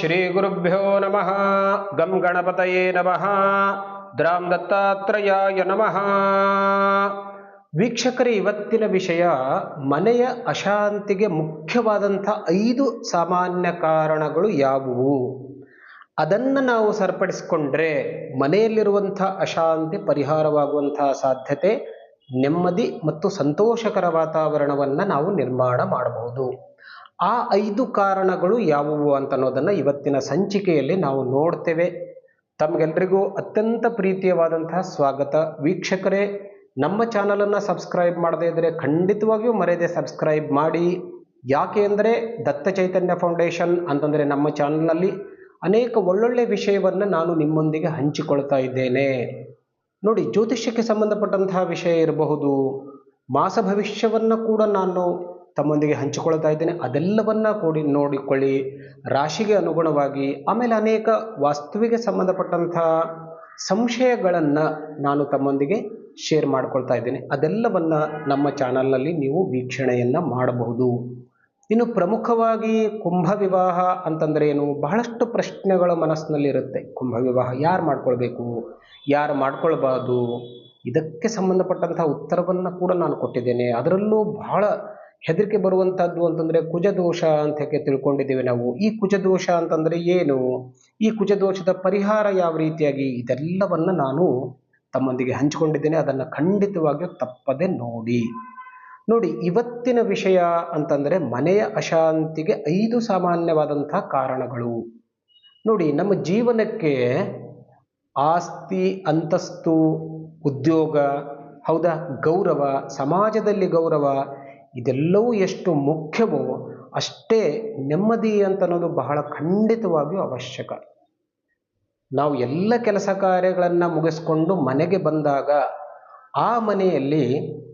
ಶ್ರೀಗುರುಭ್ಯೋ ನಮಃ. ಗಂ ಗಣಪತಯೇ ನಮಃ. ದ್ರಾಂ ದತ್ತಾತ್ರೇಯಾಯ ನಮಃ. ವೀಕ್ಷಕರ, ಇವತ್ತಿನ ವಿಷಯ ಮನೆಯ ಅಶಾಂತಿಗೆ ಮುಖ್ಯವಾದಂಥ ಐದು ಸಾಮಾನ್ಯ ಕಾರಣಗಳು ಯಾವುವು? ಅದನ್ನು ನಾವು ಸರಿಪಡಿಸಿಕೊಂಡ್ರೆ ಮನೆಯಲ್ಲಿರುವಂಥ ಅಶಾಂತಿ ಪರಿಹಾರವಾಗುವಂತಹ ಸಾಧ್ಯತೆ, ನೆಮ್ಮದಿ ಮತ್ತು ಸಂತೋಷಕರ ವಾತಾವರಣವನ್ನು ನಾವು ನಿರ್ಮಾಣ ಮಾಡಬಹುದು. ಆ ಐದು ಕಾರಣಗಳು ಯಾವುವು ಅಂತ ಅನ್ನೋದನ್ನು ಇವತ್ತಿನ ಸಂಚಿಕೆಯಲ್ಲಿ ನಾವು ನೋಡ್ತೇವೆ. ತಮಗೆಲ್ಲರಿಗೂ ಅತ್ಯಂತ ಪ್ರೀತಿಯವಾದಂತಹ ಸ್ವಾಗತ. ವೀಕ್ಷಕರೇ, ನಮ್ಮ ಚಾನಲನ್ನು ಸಬ್ಸ್ಕ್ರೈಬ್ ಮಾಡದೇ ಇದ್ದರೆ ಖಂಡಿತವಾಗಿಯೂ ಮರೆಯದೆ ಸಬ್ಸ್ಕ್ರೈಬ್ ಮಾಡಿ. ಯಾಕೆ ಅಂದರೆ ದತ್ತ ಚೈತನ್ಯ ಫೌಂಡೇಶನ್ ಅಂತಂದರೆ ನಮ್ಮ ಚಾನಲ್ನಲ್ಲಿ ಅನೇಕ ಒಳ್ಳೊಳ್ಳೆ ವಿಷಯವನ್ನು ನಾನು ನಿಮ್ಮೊಂದಿಗೆ ಹಂಚಿಕೊಳ್ತಾ ಇದ್ದೇನೆ. ನೋಡಿ, ಜ್ಯೋತಿಷ್ಯಕ್ಕೆ ಸಂಬಂಧಪಟ್ಟಂತಹ ವಿಷಯ ಇರಬಹುದು. ಮಾಸ ಭವಿಷ್ಯವನ್ನು ಕೂಡ ನಾನು ತಮ್ಮೊಂದಿಗೆ ಹಂಚಿಕೊಳ್ತಾ ಇದ್ದೇನೆ. ಅದೆಲ್ಲವನ್ನ ಕೂಡಿ ನೋಡಿಕೊಳ್ಳಿ. ರಾಶಿಗೆ ಅನುಗುಣವಾಗಿ ಆಮೇಲೆ ಅನೇಕ ವಾಸ್ತುವಿಗೆ ಸಂಬಂಧಪಟ್ಟಂತಹ ಸಂಶಯಗಳನ್ನು ನಾನು ತಮ್ಮೊಂದಿಗೆ ಶೇರ್ ಮಾಡ್ಕೊಳ್ತಾ ಇದ್ದೇನೆ. ಅದೆಲ್ಲವನ್ನ ನಮ್ಮ ಚಾನಲ್ನಲ್ಲಿ ನೀವು ವೀಕ್ಷಣೆಯನ್ನು ಮಾಡಬಹುದು. ಇನ್ನು ಪ್ರಮುಖವಾಗಿ ಕುಂಭ ವಿವಾಹ ಅಂತಂದ್ರೆ ಏನು? ಬಹಳಷ್ಟು ಪ್ರಶ್ನೆಗಳು ಮನಸ್ಸಿನಲ್ಲಿರುತ್ತೆ ಕುಂಭ ವಿವಾಹ ಯಾರು ಮಾಡ್ಕೊಳ್ಬೇಕು? ಯಾರು ಮಾಡ್ಕೊಳ್ಬಾರ್ದು? ಇದಕ್ಕೆ ಸಂಬಂಧಪಟ್ಟಂತಹ ಉತ್ತರವನ್ನು ಕೂಡ ನಾನು ಕೊಟ್ಟಿದ್ದೇನೆ. ಅದರಲ್ಲೂ ಬಹಳ ಹೆದರಿಕೆ ಬರುವಂಥದ್ದು ಅಂತಂದರೆ ಕುಜದೋಷ ಅಂತ ಹೇಗೆ ತಿಳ್ಕೊಂಡಿದ್ದೇವೆ ನಾವು? ಈ ಕುಜದೋಷ ಅಂತಂದರೆ ಏನು? ಈ ಕುಜದೋಷದ ಪರಿಹಾರ ಯಾವ ರೀತಿಯಾಗಿ? ಇದೆಲ್ಲವನ್ನು ನಾನು ತಮ್ಮೊಂದಿಗೆ ಹಂಚಿಕೊಂಡಿದ್ದೇನೆ. ಅದನ್ನು ಖಂಡಿತವಾಗಿಯೂ ತಪ್ಪದೆ ನೋಡಿ. ನೋಡಿ, ಇವತ್ತಿನ ವಿಷಯ ಅಂತಂದರೆ ಮನೆಯ ಅಶಾಂತಿಗೆ ಐದು ಸಾಮಾನ್ಯವಾದಂತಹ ಕಾರಣಗಳು. ನೋಡಿ, ನಮ್ಮ ಜೀವನಕ್ಕೆ ಆಸ್ತಿ, ಅಂತಸ್ತು, ಉದ್ಯೋಗ, ಹೌದಾ? ಗೌರವ, ಸಮಾಜದಲ್ಲಿ ಗೌರವ ಇದೆಲ್ಲವೂ ಎಷ್ಟು ಮುಖ್ಯವೋ ಅಷ್ಟೇ ನೆಮ್ಮದಿ ಅಂತ ಅನ್ನೋದು ಬಹಳ ಖಂಡಿತವಾಗಿಯೂ ಅವಶ್ಯಕ. ನಾವು ಎಲ್ಲ ಕೆಲಸ ಕಾರ್ಯಗಳನ್ನು ಮುಗಿಸ್ಕೊಂಡು ಮನೆಗೆ ಬಂದಾಗ ಆ ಮನೆಯಲ್ಲಿ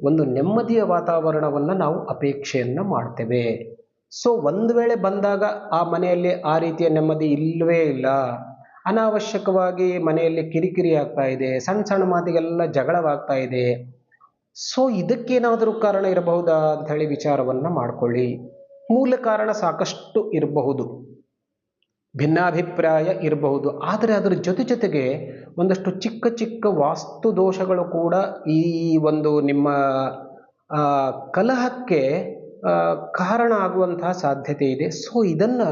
ಒಂದು ನೆಮ್ಮದಿಯ ವಾತಾವರಣವನ್ನು ನಾವು ಅಪೇಕ್ಷೆಯನ್ನು ಮಾಡ್ತೇವೆ. ಸೊ ಒಂದು ವೇಳೆ ಬಂದಾಗ ಆ ಮನೆಯಲ್ಲಿ ಆ ರೀತಿಯ ನೆಮ್ಮದಿ ಇಲ್ಲವೇ ಇಲ್ಲ. ಅನಾವಶ್ಯಕವಾಗಿ ಮನೆಯಲ್ಲಿ ಕಿರಿಕಿರಿ ಆಗ್ತಾ ಇದೆ, ಸಣ್ಣ ಸಣ್ಣ ಮಾತಿಗೆಲ್ಲ ಜಗಳವಾಗ್ತಾ ಇದೆ. ಸೊ ಇದಕ್ಕೇನಾದರೂ ಕಾರಣ ಇರಬಹುದಾ ಹೇಳಿ ವಿಚಾರವನ್ನು ಮಾಡಿಕೊಳ್ಳಿ. ಮೂಲ ಕಾರಣ ಸಾಕಷ್ಟು ಇರಬಹುದು. ಭಿನ್ನಾಭಿಪ್ರಾಯ ಇರಬಹುದು. ಆದರೆ ಅದರ ಜೊತೆ ಜೊತೆಗೆ ಒಂದಷ್ಟು ಚಿಕ್ಕ ಚಿಕ್ಕ ವಾಸ್ತು ದೋಷಗಳು ಕೂಡ ಈ ಒಂದು ನಿಮ್ಮ ಕಲಹಕ್ಕೆ ಕಾರಣ ಆಗುವಂತಹ ಸಾಧ್ಯತೆ ಇದೆ. ಸೊ ಇದನ್ನು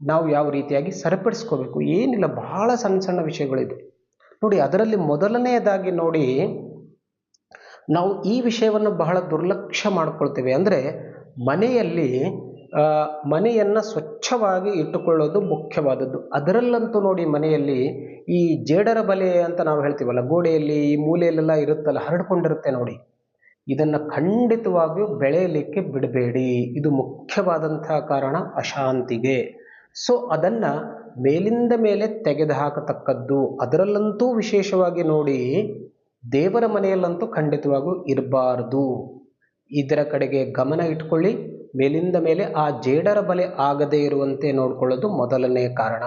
ನಾವು ಯಾವ ರೀತಿಯಾಗಿ ಸರಿಪಡಿಸ್ಕೋಬೇಕು? ಏನಿಲ್ಲ, ಬಹಳ ಸಣ್ಣ ಸಣ್ಣ ವಿಷಯಗಳಿದೆ. ನೋಡಿ, ಅದರಲ್ಲಿ ಮೊದಲನೆಯದಾಗಿ ನೋಡಿ ನಾವು ಈ ವಿಷಯವನ್ನು ಬಹಳ ದುರ್ಲಕ್ಷ್ಯ ಮಾಡ್ಕೊಳ್ತೇವೆ. ಅಂದರೆ ಮನೆಯಲ್ಲಿ ಮನೆಯನ್ನು ಸ್ವಚ್ಛವಾಗಿ ಇಟ್ಟುಕೊಳ್ಳೋದು ಮುಖ್ಯವಾದದ್ದು. ಅದರಲ್ಲಂತೂ ನೋಡಿ ಮನೆಯಲ್ಲಿ ಈ ಜೇಡರ ಬಲೆ ಅಂತ ನಾವು ಹೇಳ್ತೀವಲ್ಲ, ಗೋಡೆಯಲ್ಲಿ ಈ ಮೂಲೆಯಲ್ಲೆಲ್ಲ ಇರುತ್ತಲ್ಲ, ಹರಡ್ಕೊಂಡಿರುತ್ತೆ ನೋಡಿ. ಇದನ್ನು ಖಂಡಿತವಾಗಿಯೂ ಬೆಳೆಯಲಿಕ್ಕೆ ಬಿಡಬೇಡಿ. ಇದು ಮುಖ್ಯವಾದಂಥ ಕಾರಣ ಅಶಾಂತಿಗೆ. ಸೊ, ಅದನ್ನು ಮೇಲಿಂದ ಮೇಲೆ ತೆಗೆದುಹಾಕತಕ್ಕದ್ದು. ಅದರಲ್ಲಂತೂ ವಿಶೇಷವಾಗಿ ನೋಡಿ ದೇವರ ಮನೆಯಲ್ಲಂತೂ ಖಂಡಿತವಾಗೂ ಇರಬಾರ್ದು. ಇದರ ಕಡೆಗೆ ಗಮನ ಇಟ್ಕೊಳ್ಳಿ. ಮೇಲಿಂದ ಮೇಲೆ ಆ ಜೇಡರ ಬಲೆ ಆಗದೇ ಇರುವಂತೆ ನೋಡ್ಕೊಳ್ಳೋದು ಮೊದಲನೇ ಕಾರಣ.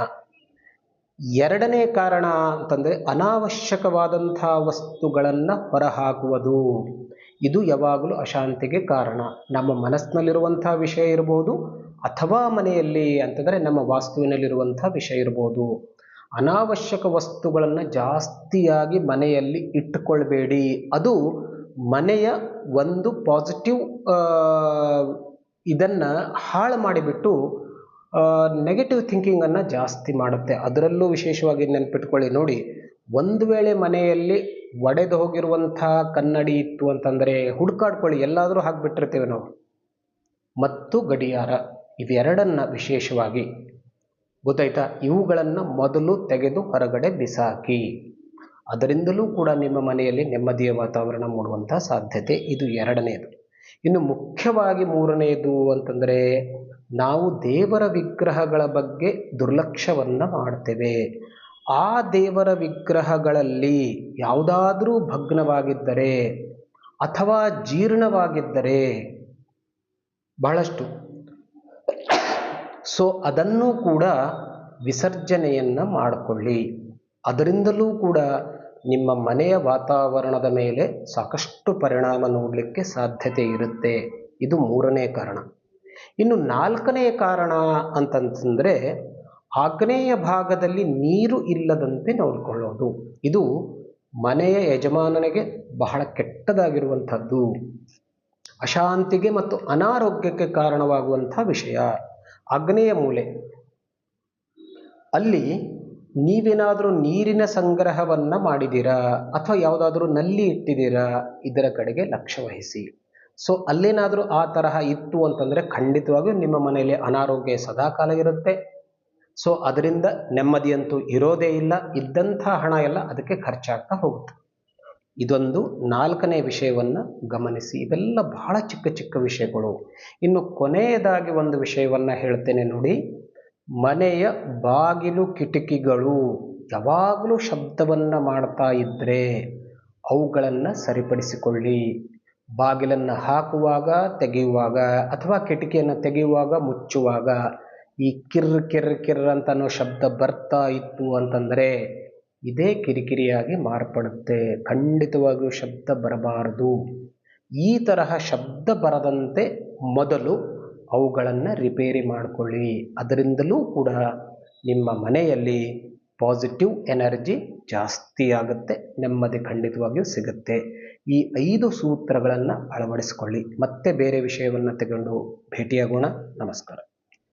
ಎರಡನೇ ಕಾರಣ ಅಂತಂದರೆ ಅನಾವಶ್ಯಕವಾದಂಥ ವಸ್ತುಗಳನ್ನು ಹೊರಹಾಕುವುದು. ಇದು ಯಾವಾಗಲೂ ಅಶಾಂತಿಗೆ ಕಾರಣ. ನಮ್ಮ ಮನಸ್ಸಿನಲ್ಲಿರುವಂಥ ವಿಷಯ ಇರ್ಬೋದು ಅಥವಾ ಮನೆಯಲ್ಲಿ ಅಂತಂದರೆ ನಮ್ಮ ವಾಸ್ತುವಿನಲ್ಲಿರುವಂಥ ವಿಷಯ ಇರ್ಬೋದು. ಅನಾವಶ್ಯಕ ವಸ್ತುಗಳನ್ನು ಜಾಸ್ತಿಯಾಗಿ ಮನೆಯಲ್ಲಿ ಇಟ್ಟುಕೊಳ್ಬೇಡಿ. ಅದು ಮನೆಯ ಒಂದು ಪಾಸಿಟಿವ್ ಇದನ್ನು ಹಾಳು ಮಾಡಿಬಿಟ್ಟು ನೆಗೆಟಿವ್ ಥಿಂಕಿಂಗನ್ನು ಜಾಸ್ತಿ ಮಾಡುತ್ತೆ. ಅದರಲ್ಲೂ ವಿಶೇಷವಾಗಿ ನೆನಪಿಟ್ಕೊಳ್ಳಿ. ನೋಡಿ, ಒಂದು ವೇಳೆ ಮನೆಯಲ್ಲಿ ಒಡೆದು ಹೋಗಿರುವಂಥ ಕನ್ನಡಿ ಇತ್ತು ಅಂತಂದರೆ ಹುಡುಕಾಡ್ಕೊಳ್ಳಿ. ಎಲ್ಲಾದರೂ ಹಾಕ್ಬಿಟ್ಟಿರ್ತೇವೆ ನಾವು. ಮತ್ತು ಗಡಿಯಾರ. ಇವೆರಡನ್ನು ವಿಶೇಷವಾಗಿ ಗೊತ್ತಾಯ್ತಾ? ಇವುಗಳನ್ನು ಮೊದಲು ತೆಗೆದು ಹೊರಗಡೆ ಬಿಸಾಕಿ. ಅದರಿಂದಲೂ ಕೂಡ ನಿಮ್ಮ ಮನೆಯಲ್ಲಿ ನೆಮ್ಮದಿಯ ವಾತಾವರಣ ಮೂಡುವಂಥ ಸಾಧ್ಯತೆ ಇದು ಎರಡನೆಯದು ಇನ್ನು ಮುಖ್ಯವಾಗಿ ಮೂರನೆಯದು ಅಂತಂದರೆ, ನಾವು ದೇವರ ವಿಗ್ರಹಗಳ ಬಗ್ಗೆ ದುರ್ಲಕ್ಷ್ಯವನ್ನು ಮಾಡ್ತೇವೆ. ಆ ದೇವರ ವಿಗ್ರಹಗಳಲ್ಲಿ ಯಾವುದಾದರೂ ಭಗ್ನವಾಗಿದ್ದರೆ ಅಥವಾ ಜೀರ್ಣವಾಗಿದ್ದರೆ ಬಹಳಷ್ಟು ಸೊ ಅದನ್ನು ಕೂಡ ವಿಸರ್ಜನೆಯನ್ನು ಮಾಡಿಕೊಳ್ಳಿ. ಅದರಿಂದಲೂ ಕೂಡ ನಿಮ್ಮ ಮನೆಯ ವಾತಾವರಣದ ಮೇಲೆ ಸಾಕಷ್ಟು ಪರಿಣಾಮ ನೋಡಲಿಕ್ಕೆ ಸಾಧ್ಯತೆ ಇರುತ್ತೆ. ಇದು ಮೂರನೇ ಕಾರಣ. ಇನ್ನು ನಾಲ್ಕನೇ ಕಾರಣ ಅಂತಂತಂದರೆ ಆಗ್ನೇಯ ಭಾಗದಲ್ಲಿ ನೀರು ಇಲ್ಲದಂತೆ ನೋಡಿಕೊಳ್ಳೋದು. ಇದು ಮನೆಯ ಯಜಮಾನನಿಗೆ ಬಹಳ ಕೆಟ್ಟದಾಗಿರುವಂಥದ್ದು. ಅಶಾಂತಿಗೆ ಮತ್ತು ಅನಾರೋಗ್ಯಕ್ಕೆ ಕಾರಣವಾಗುವಂಥ ವಿಷಯ. ಆಗ್ನೇಯ ಮೂಲೆ. ಅಲ್ಲಿ ನೀವೇನಾದರೂ ನೀರಿನ ಸಂಗ್ರಹವನ್ನು ಮಾಡಿದ್ದೀರಾ? ಅಥವಾ ಯಾವುದಾದ್ರೂ ನಲ್ಲಿ ಇಟ್ಟಿದ್ದೀರಾ? ಇದರ ಕಡೆಗೆ ಲಕ್ಷ್ಯ ವಹಿಸಿ. ಸೊ ಅಲ್ಲೇನಾದರೂ ಆ ತರಹ ಇತ್ತು ಅಂತಂದರೆ ಖಂಡಿತವಾಗಿಯೂ ನಿಮ್ಮ ಮನೆಯಲ್ಲಿ ಅನಾರೋಗ್ಯ ಸದಾಕಾಲ ಇರುತ್ತೆ. ಸೊ ಅದರಿಂದ ನೆಮ್ಮದಿಯಂತೂ ಇರೋದೇ ಇಲ್ಲ. ಇದ್ದಂಥ ಹಣ ಎಲ್ಲ ಅದಕ್ಕೆ ಖರ್ಚಾಗ್ತಾ ಹೋಗುತ್ತೆ. ಇದೊಂದು ನಾಲ್ಕನೇ ವಿಷಯವನ್ನು ಗಮನಿಸಿ. ಇವೆಲ್ಲ ಬಹಳ ಚಿಕ್ಕ ಚಿಕ್ಕ ವಿಷಯಗಳು. ಇನ್ನು ಕೊನೆಯದಾಗಿ ಒಂದು ವಿಷಯವನ್ನು ಹೇಳ್ತೇನೆ ನೋಡಿ. ಮನೆಯ ಬಾಗಿಲು ಕಿಟಕಿಗಳು ಯಾವಾಗಲೂ ಶಬ್ದವನ್ನು ಮಾಡ್ತಾ ಇದ್ದರೆ ಅವುಗಳನ್ನು ಸರಿಪಡಿಸಿಕೊಳ್ಳಿ. ಬಾಗಿಲನ್ನು ಹಾಕುವಾಗ, ತೆಗೆಯುವಾಗ ಅಥವಾ ಕಿಟಕಿಯನ್ನು ತೆಗೆಯುವಾಗ ಮುಚ್ಚುವಾಗ ಈ ಕಿರ್ ಕಿರ್ ಕಿರ್ರ್ ಅಂತ ಅನ್ನೋ ಶಬ್ದ ಬರ್ತಾ ಇತ್ತು ಅಂತಂದರೆ ಇದೇ ಕಿರಿಕಿರಿಯಾಗಿ ಮಾರ್ಪಡುತ್ತೆ. ಖಂಡಿತವಾಗಿಯೂ ಶಬ್ದ ಬರಬಾರದು. ಈ ತರಹ ಶಬ್ದ ಬರದಂತೆ ಮೊದಲು ಅವುಗಳನ್ನು ರಿಪೇರಿ ಮಾಡಿಕೊಳ್ಳಿ. ಅದರಿಂದಲೂ ಕೂಡ ನಿಮ್ಮ ಮನೆಯಲ್ಲಿ ಪಾಸಿಟಿವ್ ಎನರ್ಜಿ ಜಾಸ್ತಿ ಆಗುತ್ತೆ, ನೆಮ್ಮದಿ ಖಂಡಿತವಾಗಿಯೂ ಸಿಗುತ್ತೆ. ಈ ಐದು ಸೂತ್ರಗಳನ್ನು ಅಳವಡಿಸಿಕೊಳ್ಳಿ. ಮತ್ತೆ ಬೇರೆ ವಿಷಯವನ್ನು ತಗೊಂಡು ಭೇಟಿಯಾಗೋಣ. ನಮಸ್ಕಾರ.